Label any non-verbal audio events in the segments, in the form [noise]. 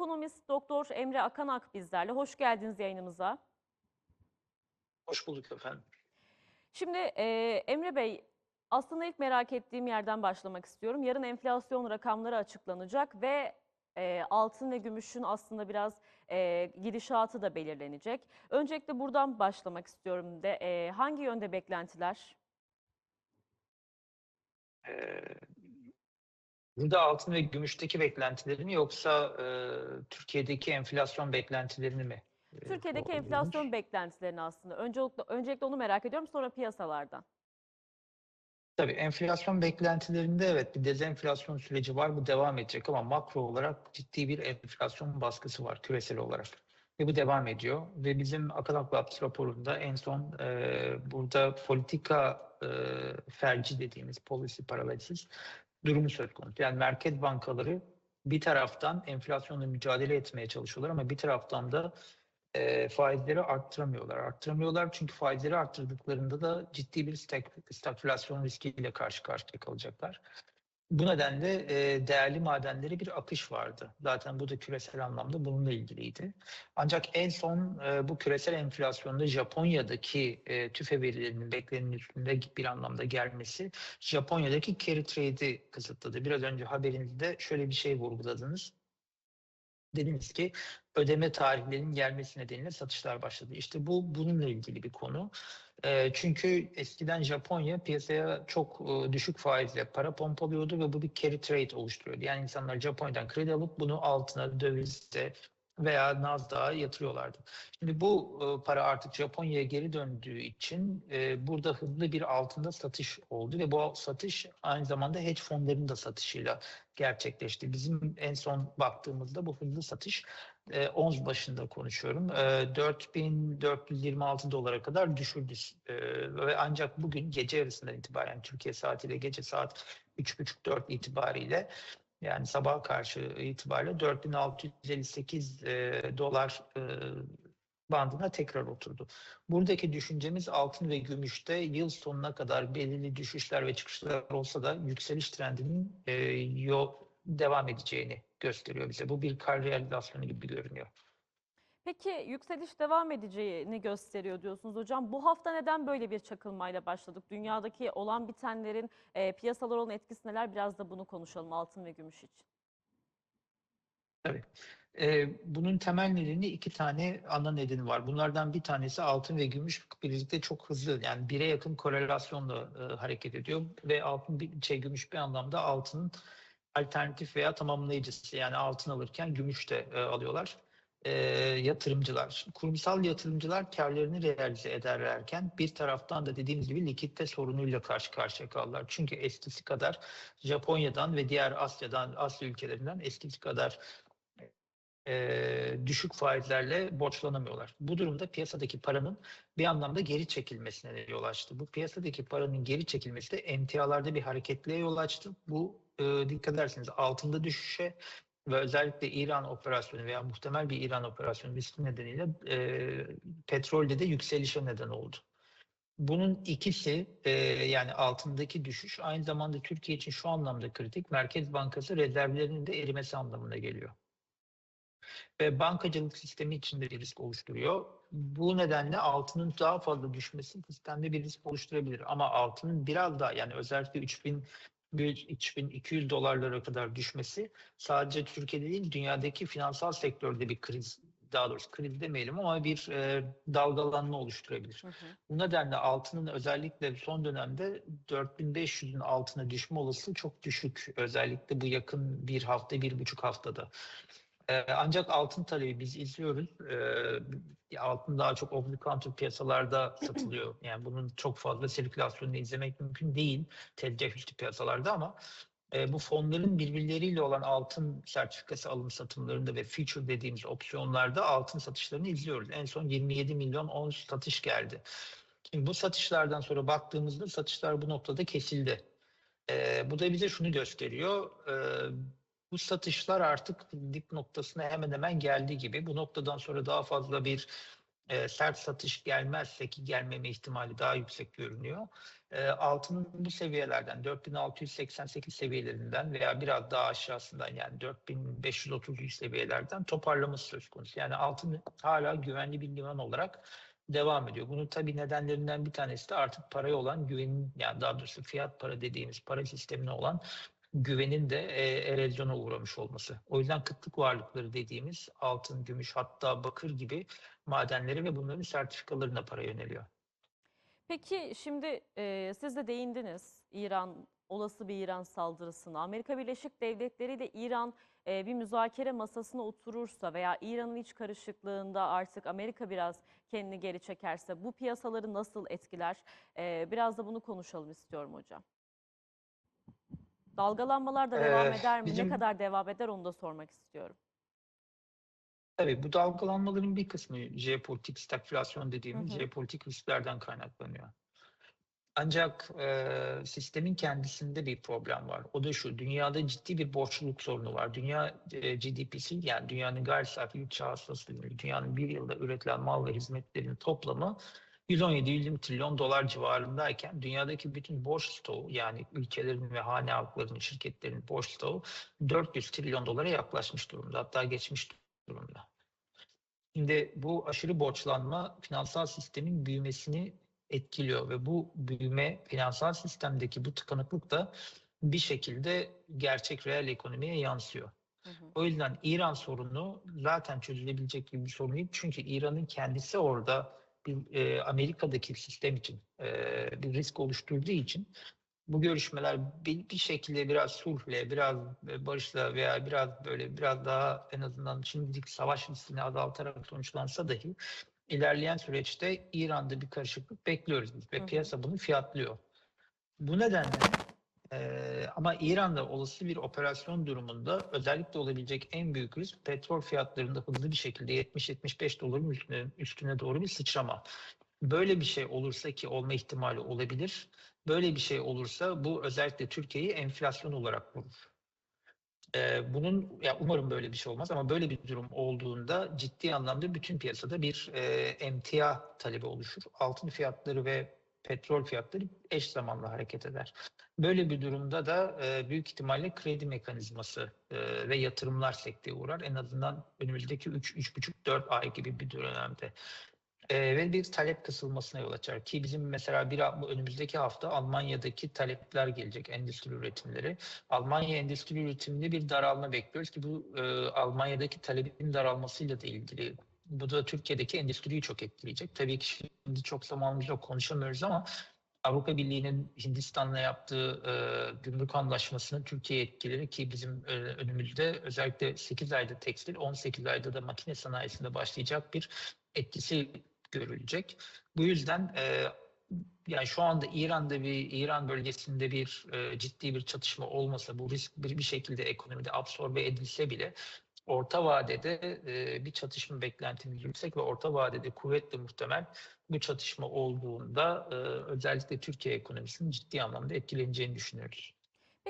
ekonomist Doktor Emre Akanak bizlerle. Hoş geldiniz yayınımıza. Hoş bulduk efendim. Şimdi e, Emre Bey, aslında ilk merak ettiğim yerden başlamak istiyorum. Yarın enflasyon rakamları açıklanacak ve e, altın ve gümüşün aslında biraz e, gidişatı da belirlenecek. Öncelikle buradan başlamak istiyorum de e, hangi yönde beklentiler? Ee, burada altın ve gümüşteki beklentileri mi yoksa e, Türkiye'deki enflasyon beklentilerini mi? e, Türkiye'deki enflasyon beklentilerini aslında. Öncelikle, öncelikle onu merak ediyorum sonra piyasalardan. Tabii enflasyon beklentilerinde evet bir dezenflasyon süreci var. Bu devam edecek ama makro olarak ciddi bir enflasyon baskısı var küresel olarak. Ve bu devam ediyor. Ve bizim Akanak Labs raporunda en son e, burada politika e, felci dediğimiz policy paralysis durumu söz konusu. Yani merkez bankaları bir taraftan enflasyonla mücadele etmeye çalışıyorlar ama bir taraftan da e, faizleri arttıramıyorlar. Arttıramıyorlar çünkü faizleri arttırdıklarında da ciddi bir stag- stagflasyon riskiyle karşı karşıya kalacaklar. Bu nedenle e, değerli madenlere bir akış vardı. Zaten bu da küresel anlamda bununla ilgiliydi. Ancak en son e, bu küresel enflasyonda Japonya'daki e, tüfe verilerinin beklenenin üstünde bir anlamda gelmesi Japonya'daki carry trade'i kısıtladı. Biraz önce haberinizde şöyle bir şey vurguladınız. Dediniz ki ödeme tarihlerinin gelmesi nedeniyle satışlar başladı. İşte bu bununla ilgili bir konu. E, çünkü eskiden Japonya piyasaya çok e, düşük faizle para pompalıyordu ve bu bir carry trade oluşturuyordu. Yani insanlar Japonya'dan kredi alıp bunu altına, dövizde veya Nasdaq'a yatırıyorlardı. Şimdi bu e, para artık Japonya'ya geri döndüğü için e, burada hızlı bir altında satış oldu ve bu satış aynı zamanda hedge fonlarının da satışıyla gerçekleşti. Bizim en son baktığımızda bu hızlı satış e, ons başında konuşuyorum. E, 4426 dolara kadar düşürdü. E, ve ancak bugün gece yarısından itibaren Türkiye saatiyle gece saat 3.30-4 itibariyle yani sabah karşı itibariyle 4658 e, dolar e, bandına tekrar oturdu. Buradaki düşüncemiz altın ve gümüşte yıl sonuna kadar belirli düşüşler ve çıkışlar olsa da yükseliş trendinin e, yol devam edeceğini gösteriyor bize. Bu bir kar realizasyonu gibi görünüyor. Peki yükseliş devam edeceğini gösteriyor diyorsunuz hocam. Bu hafta neden böyle bir çakılmayla başladık? Dünyadaki olan bitenlerin e, piyasalara olan etkisi neler? Biraz da bunu konuşalım altın ve gümüş için. Tabii. Ee, bunun temel nedeni iki tane ana nedeni var. Bunlardan bir tanesi altın ve gümüş birlikte çok hızlı yani bire yakın korelasyonla e, hareket ediyor ve altın şey gümüş bir anlamda altının alternatif veya tamamlayıcısı yani altın alırken gümüş de e, alıyorlar e, yatırımcılar. Kurumsal yatırımcılar karlarını realize ederlerken bir taraftan da dediğimiz gibi likitte sorunuyla karşı karşıya kaldılar. Çünkü eskisi kadar Japonya'dan ve diğer Asya'dan, Asya ülkelerinden eskisi kadar e, düşük faizlerle borçlanamıyorlar. Bu durumda piyasadaki paranın bir anlamda geri çekilmesine yol açtı. Bu piyasadaki paranın geri çekilmesi de emtialarda bir hareketliğe yol açtı. Bu e, dikkat ederseniz altında düşüşe ve özellikle İran operasyonu veya muhtemel bir İran operasyonu riski nedeniyle e, petrolde de yükselişe neden oldu. Bunun ikisi e, yani altındaki düşüş aynı zamanda Türkiye için şu anlamda kritik. Merkez Bankası rezervlerinin de erimesi anlamına geliyor. Ve bankacılık sistemi içinde bir risk oluşturuyor. Bu nedenle altının daha fazla düşmesi sistemde bir risk oluşturabilir. Ama altının biraz daha yani özellikle 3000 3200 dolarlara kadar düşmesi sadece Türkiye'de değil dünyadaki finansal sektörde bir kriz daha doğrusu kriz demeyelim ama bir e, dalgalanma oluşturabilir. Hı hı. Bu nedenle altının özellikle son dönemde 4500'ün altına düşme olasılığı çok düşük. Özellikle bu yakın bir hafta, bir buçuk haftada. Ee, ancak altın talebi biz izliyoruz. Ee, altın daha çok counter piyasalarda satılıyor. [laughs] Yani bunun çok fazla sirkülasyonunu izlemek mümkün değil tezgah piyasalarda ama e, bu fonların birbirleriyle olan altın sertifikası alım satımlarında ve future dediğimiz opsiyonlarda altın satışlarını izliyoruz. En son 27 milyon ons satış geldi. Şimdi bu satışlardan sonra baktığımızda satışlar bu noktada kesildi. Ee, bu da bize şunu gösteriyor. Ee, bu satışlar artık dip noktasına hemen hemen geldiği gibi bu noktadan sonra daha fazla bir e, sert satış gelmezse ki gelmeme ihtimali daha yüksek görünüyor. E, altının bu seviyelerden 4688 seviyelerinden veya biraz daha aşağısından yani 4530 seviyelerden toparlaması söz konusu. Yani altın hala güvenli bir liman olarak devam ediyor. Bunun tabii nedenlerinden bir tanesi de artık paraya olan güvenin yani daha doğrusu fiyat para dediğimiz para sistemine olan güvenin de e, erozyona uğramış olması. O yüzden kıtlık varlıkları dediğimiz altın, gümüş hatta bakır gibi madenleri ve bunların sertifikalarına para yöneliyor. Peki şimdi e, siz de değindiniz İran olası bir İran saldırısına. Amerika Birleşik Devletleri ile İran e, bir müzakere masasına oturursa veya İran'ın iç karışıklığında artık Amerika biraz kendini geri çekerse bu piyasaları nasıl etkiler? E, biraz da bunu konuşalım istiyorum hocam. Dalgalanmalar da devam Ee, eder mi? bizim- Ne kadar devam eder onu da sormak istiyorum. Tabii bu dalgalanmaların bir kısmı jeopolitik stagflasyon dediğimiz Hı hı. jeopolitik risklerden kaynaklanıyor. Ancak e, sistemin kendisinde bir problem var. O da şu, dünyada ciddi bir borçluluk sorunu var. Dünya e, GDP'si yani dünyanın gayri safi yurt hasılası, dünyanın bir yılda üretilen mal ve hizmetlerin toplamı 117-120 trilyon dolar civarındayken dünyadaki bütün borç stoğu yani ülkelerin ve hane halklarının, şirketlerin borç stoğu 400 trilyon dolara yaklaşmış durumda. Hatta geçmiş durumda. Şimdi bu aşırı borçlanma finansal sistemin büyümesini etkiliyor ve bu büyüme finansal sistemdeki bu tıkanıklık da bir şekilde gerçek reel ekonomiye yansıyor. Hı hı. O yüzden İran sorunu zaten çözülebilecek gibi bir sorun değil. Çünkü İran'ın kendisi orada bir e, Amerika'daki sistem için e, bir risk oluşturduğu için bu görüşmeler bir, bir şekilde biraz sulhle, biraz e, barışla veya biraz böyle biraz daha en azından şimdilik savaş riskini azaltarak sonuçlansa dahi ilerleyen süreçte İran'da bir karışıklık bekliyoruz biz Hı ve hı. piyasa bunu fiyatlıyor. Bu nedenle ee, ama İran'da olası bir operasyon durumunda özellikle olabilecek en büyük risk petrol fiyatlarında hızlı bir şekilde 70-75 doların üstüne, üstüne doğru bir sıçrama. Böyle bir şey olursa ki olma ihtimali olabilir. Böyle bir şey olursa bu özellikle Türkiye'yi enflasyon olarak vurur. Ee, bunun ya umarım böyle bir şey olmaz ama böyle bir durum olduğunda ciddi anlamda bütün piyasada bir e, emtia talebi oluşur. Altın fiyatları ve petrol fiyatları eş zamanlı hareket eder. Böyle bir durumda da e, büyük ihtimalle kredi mekanizması e, ve yatırımlar sekteye uğrar. En azından önümüzdeki 3 3,5-4 ay gibi bir dönemde. E, ve bir talep kısılmasına yol açar ki bizim mesela bir önümüzdeki hafta Almanya'daki talepler gelecek endüstri üretimleri. Almanya endüstri üretiminde bir daralma bekliyoruz ki bu e, Almanya'daki talebin daralmasıyla da ilgili. Bu da Türkiye'deki endüstriyi çok etkileyecek. Tabii ki şimdi çok zamanımız konuşamıyoruz ama Avrupa Birliği'nin Hindistan'la yaptığı e, gümrük anlaşmasının Türkiye etkileri ki bizim e, önümüzde özellikle 8 ayda tekstil, 18 ayda da makine sanayisinde başlayacak bir etkisi görülecek. Bu yüzden e, yani şu anda İran'da bir İran bölgesinde bir e, ciddi bir çatışma olmasa bu risk bir, bir şekilde ekonomide absorbe edilse bile orta vadede e, bir çatışma beklentimiz yüksek ve orta vadede kuvvetli muhtemel bu çatışma olduğunda e, özellikle Türkiye ekonomisinin ciddi anlamda etkileneceğini düşünüyoruz.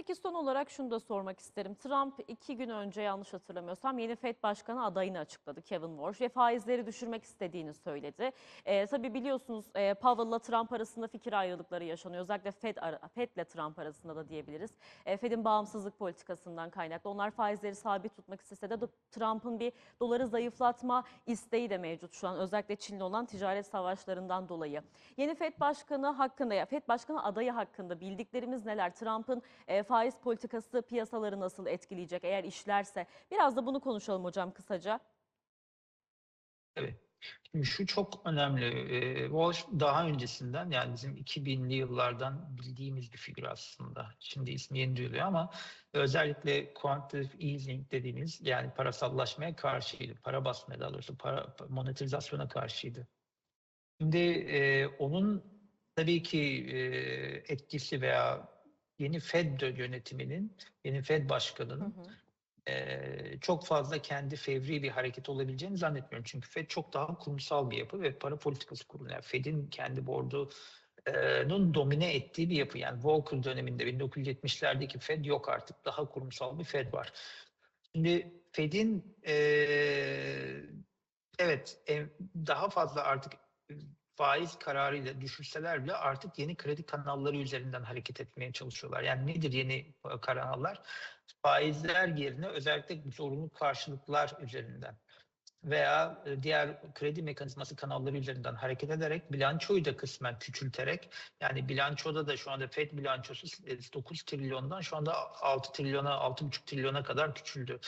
Peki son olarak şunu da sormak isterim. Trump iki gün önce yanlış hatırlamıyorsam yeni FED Başkanı adayını açıkladı Kevin Warsh ve faizleri düşürmek istediğini söyledi. Ee, tabii biliyorsunuz e, Powell'la Trump arasında fikir ayrılıkları yaşanıyor. Özellikle Fed Fed'le Trump arasında da diyebiliriz. E, Fed'in bağımsızlık politikasından kaynaklı. Onlar faizleri sabit tutmak istese de Trump'ın bir doları zayıflatma isteği de mevcut şu an. Özellikle Çin'le olan ticaret savaşlarından dolayı. Yeni FED Başkanı hakkında ya FED Başkanı adayı hakkında bildiklerimiz neler? Trump'ın e, faiz politikası piyasaları nasıl etkileyecek eğer işlerse? Biraz da bunu konuşalım hocam kısaca. Evet. Şimdi şu çok önemli. Walsh daha öncesinden yani bizim 2000'li yıllardan bildiğimiz bir figür aslında. Şimdi ismi yeni duyuluyor ama özellikle quantitative easing dediğimiz yani parasallaşmaya karşıydı. Para basmaya daha doğrusu para monetizasyona karşıydı. Şimdi e, onun tabii ki e, etkisi veya yeni Fed yönetiminin, yeni Fed Hı başkanının hı. Eee, çok fazla kendi fevri bir hareket olabileceğini zannetmiyorum. Çünkü Fed çok daha kurumsal bir yapı ve para politikası kurulu. Yani Fed'in kendi board'unun domine ettiği bir yapı. Yani Volcker döneminde 1970'lerdeki Fed yok artık. Daha kurumsal bir Fed var. Şimdi Fed'in eee, Evet, e, daha fazla artık e, faiz kararıyla düşürseler bile artık yeni kredi kanalları üzerinden hareket etmeye çalışıyorlar. Yani nedir yeni e, kanallar? Faizler yerine özellikle zorunlu karşılıklar üzerinden veya e, diğer kredi mekanizması kanalları üzerinden hareket ederek bilançoyu da kısmen küçülterek yani bilançoda da şu anda FED bilançosu e, 9 trilyondan şu anda 6 trilyona 6,5 trilyona kadar küçüldü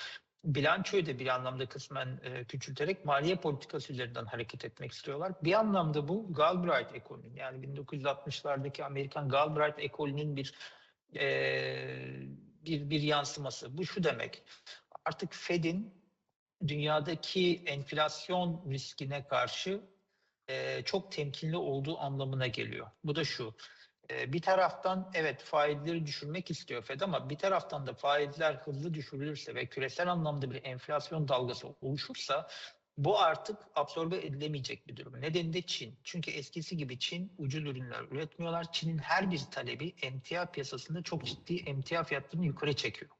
bilançoyu da bir anlamda kısmen e, küçülterek maliye politikası üzerinden hareket etmek istiyorlar. Bir anlamda bu Galbraith ekolünün yani 1960'lardaki Amerikan Galbraith ekolünün bir e, bir bir yansıması. Bu şu demek. Artık Fed'in dünyadaki enflasyon riskine karşı e, çok temkinli olduğu anlamına geliyor. Bu da şu. E, bir taraftan evet faizleri düşürmek istiyor Fed ama bir taraftan da faizler hızlı düşürülürse ve küresel anlamda bir enflasyon dalgası oluşursa bu artık absorbe edilemeyecek bir durum. Nedeni de Çin. Çünkü eskisi gibi Çin ucuz ürünler üretmiyorlar. Çin'in her bir talebi emtia piyasasında çok ciddi emtia fiyatlarını yukarı çekiyor.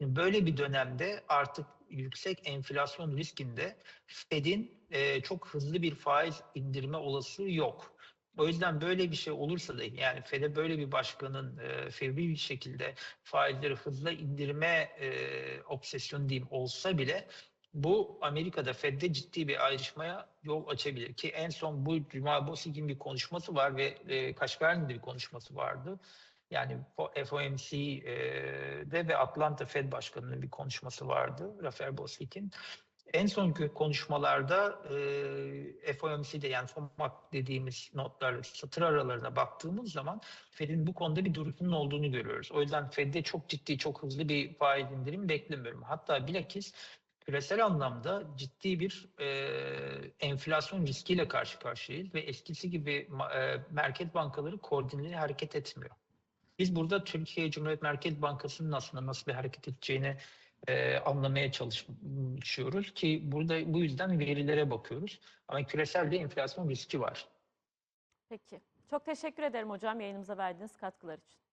Böyle bir dönemde artık yüksek enflasyon riskinde Fed'in e, çok hızlı bir faiz indirme olasılığı yok. O yüzden böyle bir şey olursa da yani Fed'e böyle bir başkanın e, fevri bir şekilde faizleri hızla indirme e, obsesyonu diyeyim olsa bile bu Amerika'da Fed'de ciddi bir ayrışmaya yol açabilir ki en son bu Cuma Bosic'in bir konuşması var ve e, Kaşgarni'de bir konuşması vardı. Yani FOMC'de ve Atlanta Fed Başkanı'nın bir konuşması vardı Rafael Bosic'in. En son konuşmalarda e, FOMC'de yani FOMC dediğimiz notlar satır aralarına baktığımız zaman Fed'in bu konuda bir duruşunun olduğunu görüyoruz. O yüzden Fed'de çok ciddi, çok hızlı bir faiz indirimi beklemiyorum. Hatta bilakis küresel anlamda ciddi bir e, enflasyon riskiyle karşı karşıyayız ve eskisi gibi e, merkez bankaları koordineli hareket etmiyor. Biz burada Türkiye Cumhuriyet Merkez Bankası'nın aslında nasıl bir hareket edeceğini e, anlamaya çalışıyoruz ki burada bu yüzden verilere bakıyoruz. Ama küresel bir enflasyon riski var. Peki. Çok teşekkür ederim hocam yayınımıza verdiğiniz katkılar için.